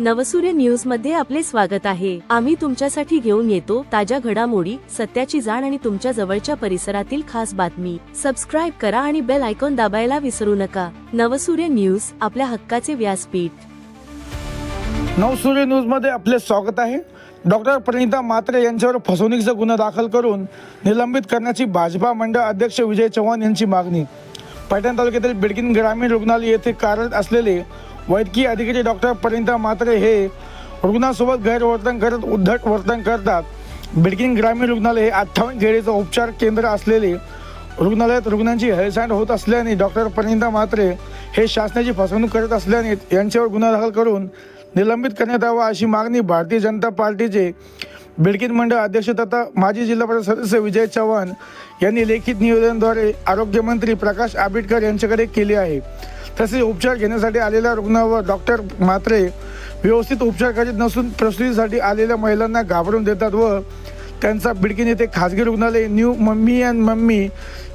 नवसूर्य न्यूजमध्ये आपले स्वागत आहे. आम्ही तुमच्यासाठी घेऊन येतो ताज्या घडामोडी सत्याची जाण आणि तुमच्या जवळच्या परिसरातील खास बातमी. सबस्क्राईब करा आणि बेल आयकॉन दाबायला विसरू नका. नवसूर्य न्यूज आपल्या हक्काचे व्यासपीठ. नवसूर्य न्यूजमध्ये आपले स्वागत आहे. डॉक्टर प्रणिता मात्रे यांच्यावर फसवणुकीचा गुन्हा दाखल करून निलंबित करण्याची भाजपा मंडळ अध्यक्ष विजय चव्हाण यांची मागणी. पैठण तालुक्यातील बिडकिन ग्रामीण रुग्णालय येथे कार्यरत असलेले वैद्यकीय अधिकारी डॉक्टर प्रणिता मात्रे हे रुग्णासोबत गैरवर्तन करत उद्धट वर्तन करतात. बिडकीन ग्रामीण रुग्णालय हे अठ्ठावन्न खेळीचं उपचार केंद्र असलेले रुग्णालयात रुग्णांची हेळसांड होत असल्याने डॉक्टर प्रणिता मात्रे हे शासनाची फसवणूक करत असल्याने यांच्यावर गुन्हा दाखल करून निलंबित करण्यात यावा अशी मागणी भारतीय जनता पार्टीचे बिडकीन मंडळ अध्यक्ष तथा माजी जिल्हा परिषद सदस्य विजय चव्हाण यांनी लेखित निवेदनाद्वारे आरोग्यमंत्री प्रकाश आंबेडकर यांच्याकडे केली आहे. तसेच उपचार घेण्यासाठी आलेल्या रुग्णावर डॉक्टर मात्रे व्यवस्थित उपचार करीत नसून प्रसूतीसाठी आलेल्या महिलांना घाबरून देतात व त्यांचा बिडकीन येथे खाजगी रुग्णालय न्यू मम्मी अँड मम्मी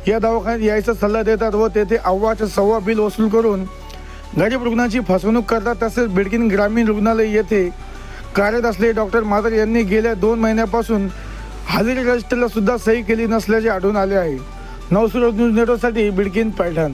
या दवाखान्यात यायचा सल्ला देतात व तेथे अव्वाचे सव्वा बिल वसूल करून गरीब रुग्णांची फसवणूक करतात. तसेच बिडकीन ग्रामीण रुग्णालय येथे कार्यरत असलेले डॉक्टर मात्र यांनी गेल्या दोन महिन्यापासून हजेरी रजिस्टरला सुद्धा सही केली नसल्याचे आढळून आले आहे. नवसुर न्यूज नेटवर्कसाठी बिडकीन पैठण.